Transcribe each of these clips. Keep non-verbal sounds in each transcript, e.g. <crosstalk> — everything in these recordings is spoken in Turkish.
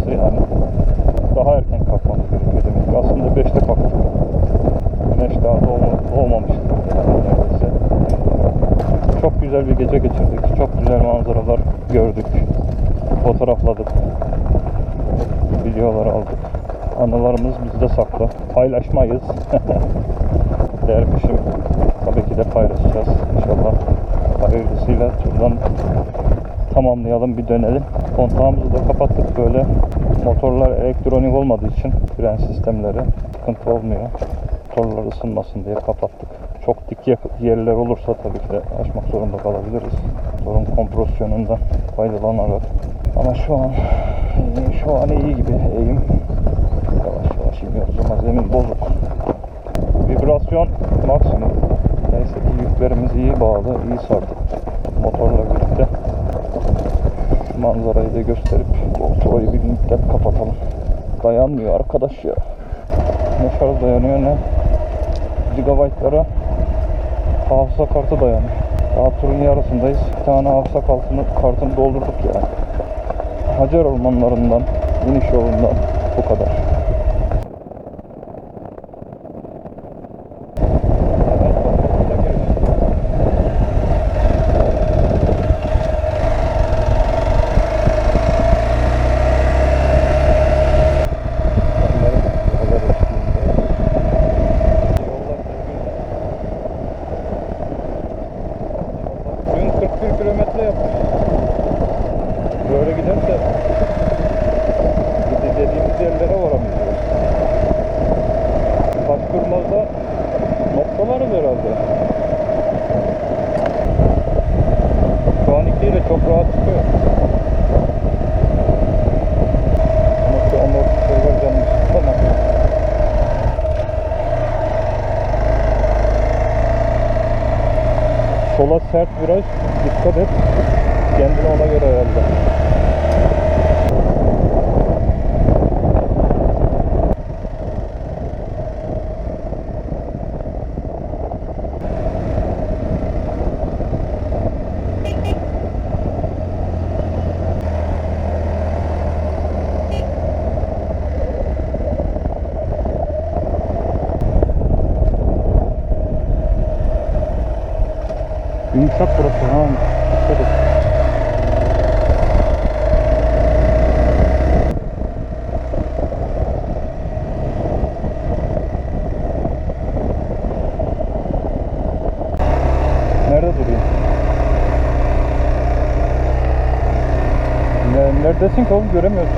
parçası yani. Daha erken kalkmamız gerekiyor demek ki. Aslında 5'te kalktık. Güneş daha doğma, doğmamıştı. Neredeyse. Çok güzel bir gece geçirdik. Çok güzel manzaralar gördük. Fotoğrafladık. Videolar aldık. Anılarımız bizde saklı. Paylaşmayız. <laughs> Dermişim. Tabii ki de paylaşacağız. İnşallah hayırlısıyla şuradan tamamlayalım bir dönelim. Kontağımızı da kapattık böyle. Motorlar elektronik olmadığı için fren sistemleri sıkıntı olmuyor. Motorlar ısınmasın diye kapattık. Çok dik yerler olursa tabii ki de açmak zorunda kalabiliriz. Motorun kompresyonundan faydalanarak. Ama şu an şu an iyi gibi eğim. Yavaş yavaş iniyoruz ama zemin bozuk. Vibrasyon maksimum. Neyse ki yüklerimiz iyi bağlı, iyi sardık. Motorla birlikte manzarayı da gösterip GoPro'yu bir müddet kapatalım. Dayanmıyor arkadaş ya. Ne şarj dayanıyor ne gigabaytlara hafıza kartı dayanıyor. Daha turun yarısındayız. Bir tane hafıza kartını, kartını doldurduk ya. Hacer ormanlarından, iniş yolundan bu kadar. Sert viraj. Dikkat et. Kendini ona göre ayarla. Dikkat et. Nerede? Ne, neredesin oğlum göremiyorsun.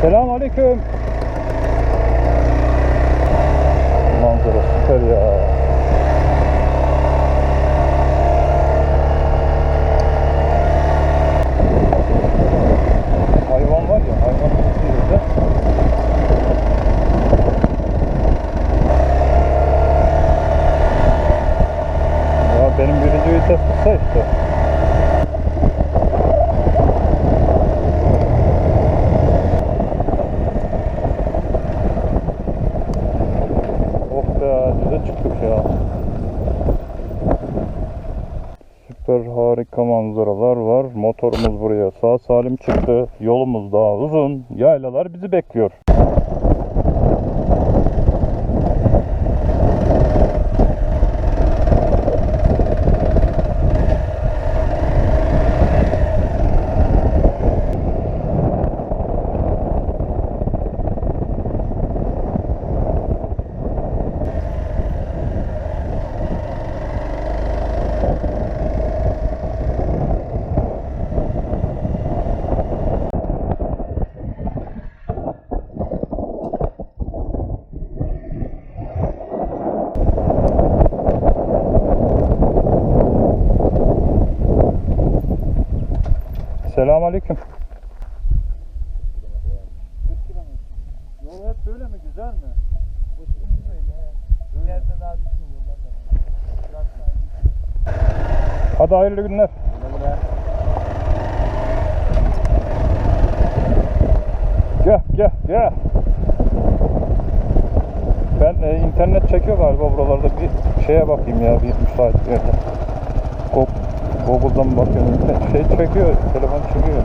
Selam aleyküm. Manzara süper ya. Hayvan var ya hayvan sesiydi. Ya benim birinci vites kısa işte. Oh be düze çıktık ya. Süper harika manzaralar var. Motorumuz buraya sağ salim çıktı. Yolumuz daha uzun. Yaylalar bizi bekliyor. aleyküm. Yol hep böyle mi? Güzel mi? İleride daha düşün yollar da var. Hadi hayırlı günler. Gel gel gel. Ben e, internet çekiyor galiba buralarda bir şeye bakayım ya bir müsait bir yerde. Kop Google'dan bakıyorum. Şey çekiyor, telefon çekiyor.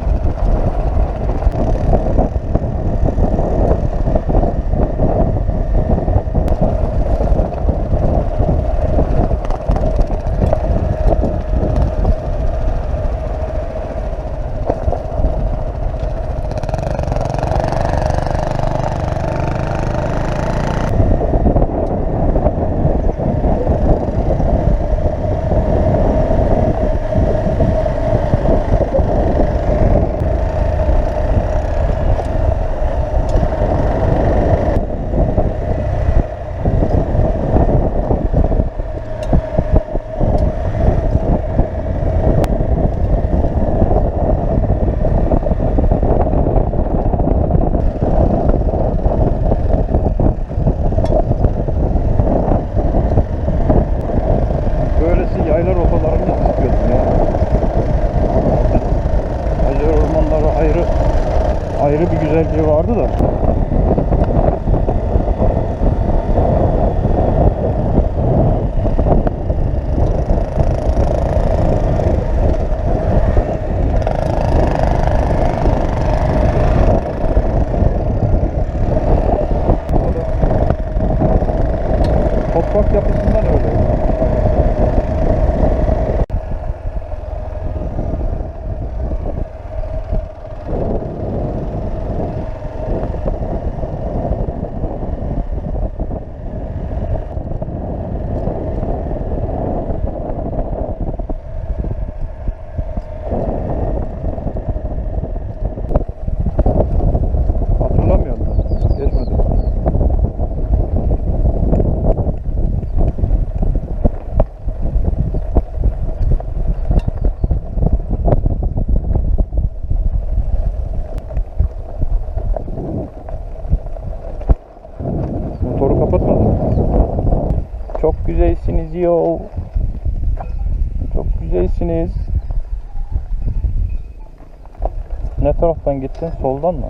Ne taraftan gittin? Soldan mı?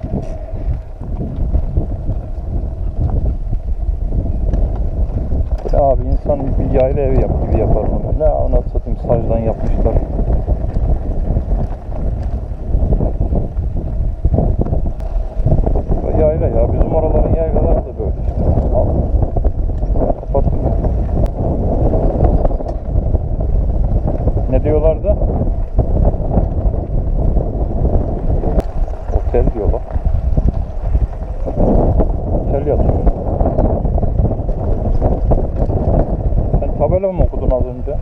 Böyle abi insan bir yayla evi yap gibi yapar bunu. Ne anasını satayım sacdan yapmışlar. Bu Yayla ya bizim oraların yaylaları da böyle işte. Al. Kapattım ya. Ne diyorlardı? Otel diyorlar. Otel yazıyor. Sen tabela mı okudun az önce?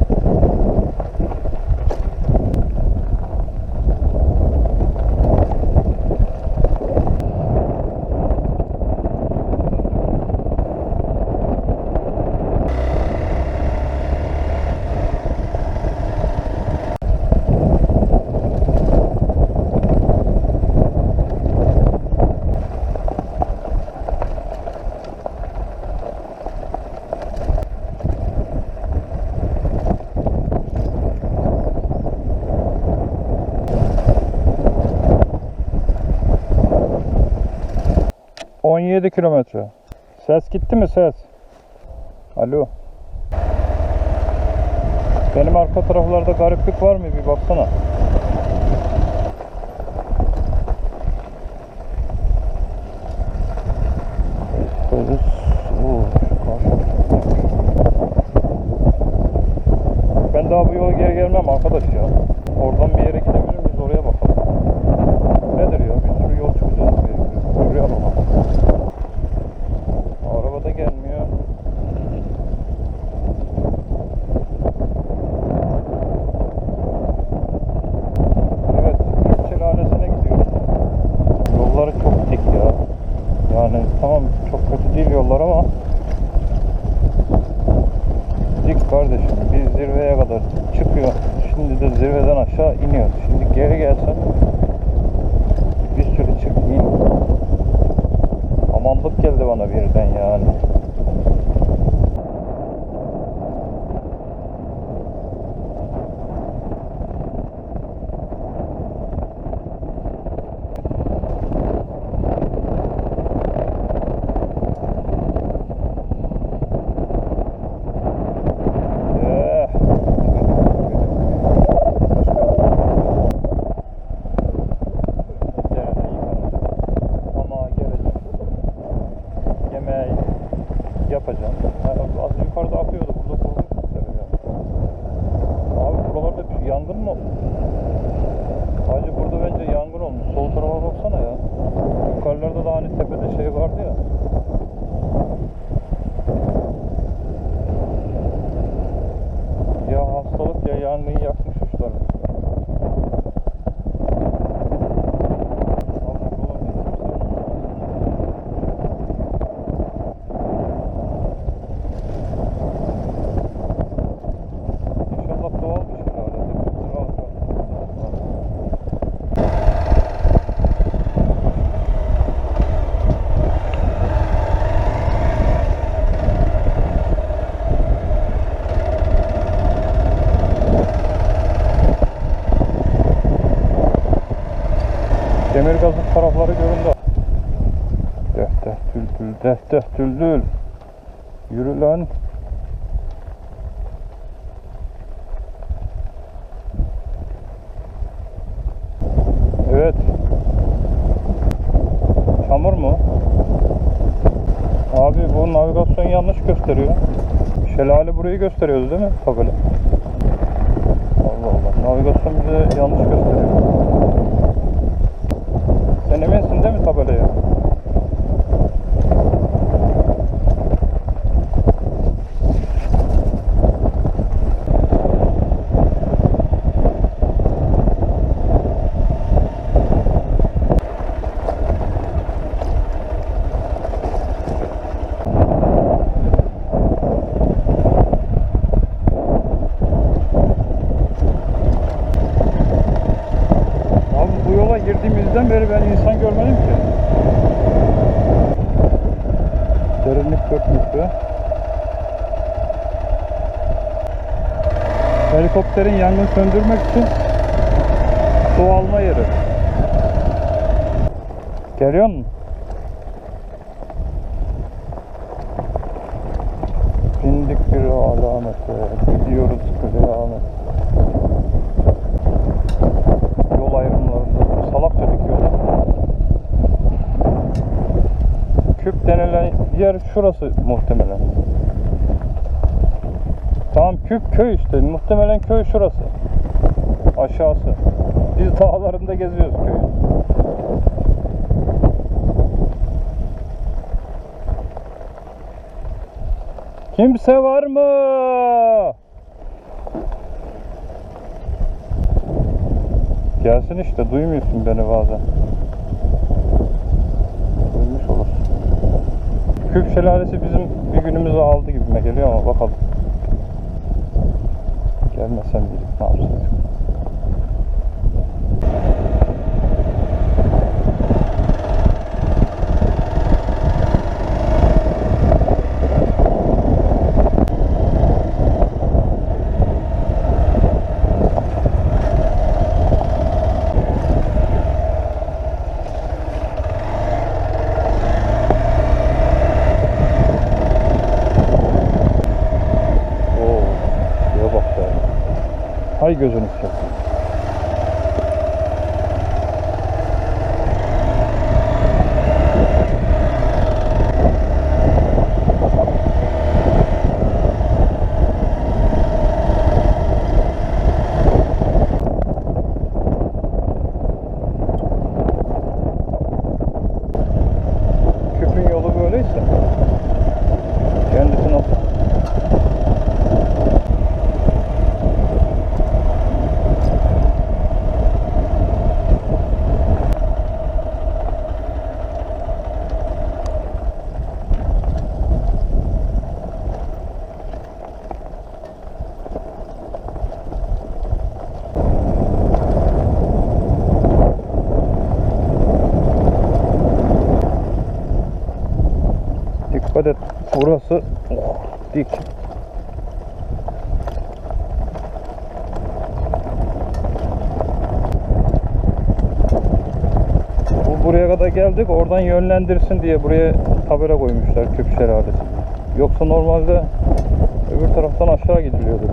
...17 kilometre. Ses gitti mi ses? Alo. Benim arka taraflarda gariplik var mı bir baksana. Böyle Oo, şu karşı- Ben daha bu yola geri gelmem arkadaş ya. Oradan bir yere gidebilir miyiz oraya bakalım. Nedir ya bir sürü yol çıkacağız. Bir- Şuraya bakalım. Araba da gelmiyor. Evet, Türk Şelalesi'ne gidiyoruz. Yolları çok dik ya. Yani tamam çok kötü değil yollar ama dik kardeşim. Bir zirveye kadar çıkıyor. Şimdi de zirveden aşağı iniyor. Şimdi geri gelsen bir sürü çık in. Amanlık geldi bana birden yani. mı? Hacı burada bence yangın olmuş. Sol tarafa baksana ya. Yukarılarda da hani tepede şey vardı ya. Ya hastalık ya yangın yakmış uçları. Allah yola getirsin. İnşallah doğal bir şey herhalde. Doğal, doğal. Demir gazı tarafları göründü. Deh deh düldül deh deh düldül. Evet. Çamur mu? Abi bu navigasyon yanlış gösteriyor. Şelale burayı gösteriyordu değil mi tabela? Allah Allah. Navigasyon bize yanlış gösteriyor. Sen eminsin değil mi tabelaya? Abi bu yola girdiğimizden beri ben insan görmedim ki. Derinlik 4 metre. Helikopterin yangın söndürmek için su alma yeri. Geliyor musun? Bindik bir alamete, şurası muhtemelen. Tamam küp köy işte. Muhtemelen köy şurası. Aşağısı. Biz dağlarında geziyoruz köyün. Kimse var mı? Gelsin işte duymuyorsun beni bazen. Küp şelalesi bizim bir günümüzü aldı gibime geliyor ama bakalım. Gelmesem dedik ne yapsaydık. Gözünü seveyim. Kadar geldik. Oradan yönlendirsin diye buraya tabela koymuşlar küp şelalesi. Yoksa normalde öbür taraftan aşağı gidiliyordu.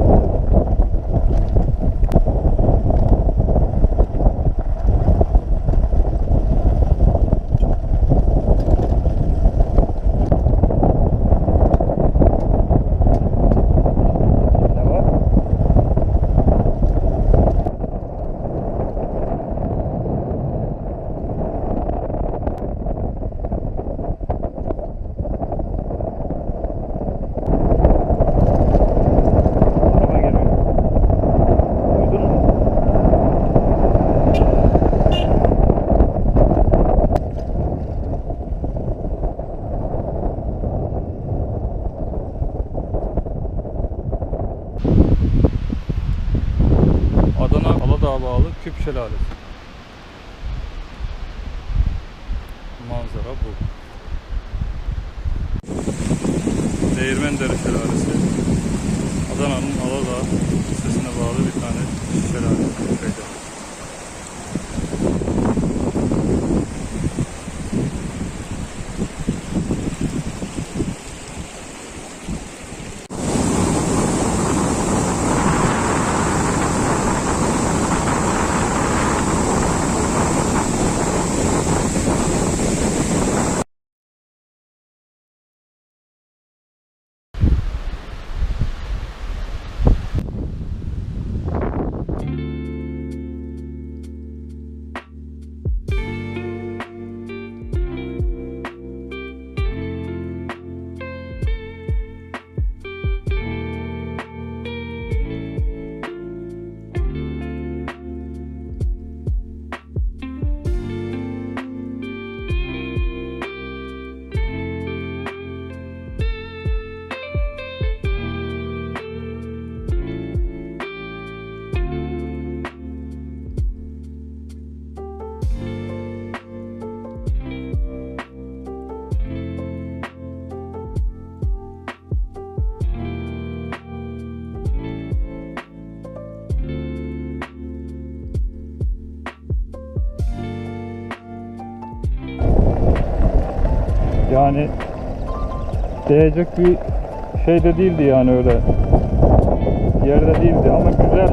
Değecek bir şey de değildi yani öyle. Yerde değildi ama güzel.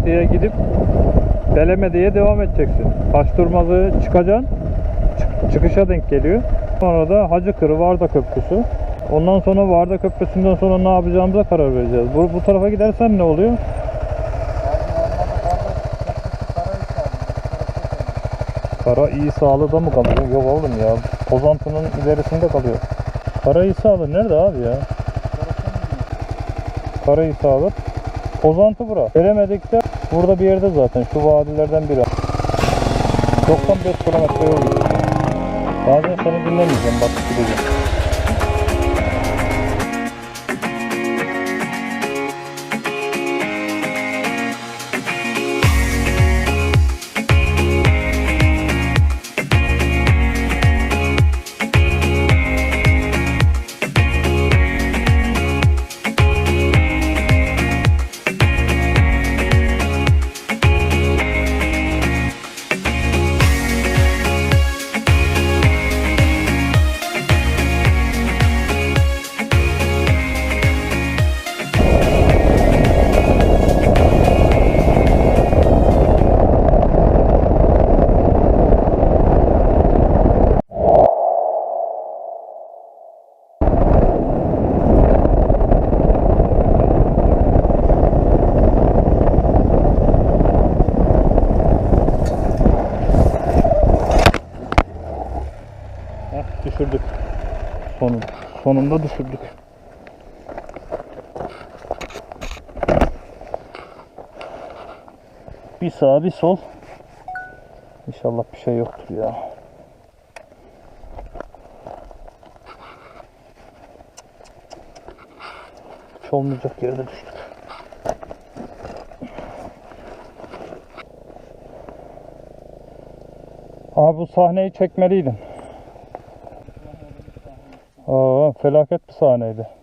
Pozantıya gidip Belemedi'ye devam edeceksin. Taşturmazı çıkacaksın. Çık- çıkışa denk geliyor. Sonra da Hacı Kırı Varda Köprüsü. Ondan sonra Varda Köprüsü'nden sonra ne yapacağımıza karar vereceğiz. Bu, bu tarafa gidersen ne oluyor? Kara İsa'lı'da mı kalıyor? Yok oğlum ya. Pozantı'nın ilerisinde kalıyor. Kara İsa'lı nerede abi ya? Kara İsa'lı. Pozantı bura. Velemedikçe burada bir yerde zaten. Şu vadilerden biri. 95 kilometre yol. Bazen seni dinlemeyeceğim bak gideceğim. Sonunda düşürdük. Bir sağ bir sol. İnşallah bir şey yoktur ya. Hiç olmayacak yerde düştük. Abi bu sahneyi çekmeliydin. Felaket bir sahneydi.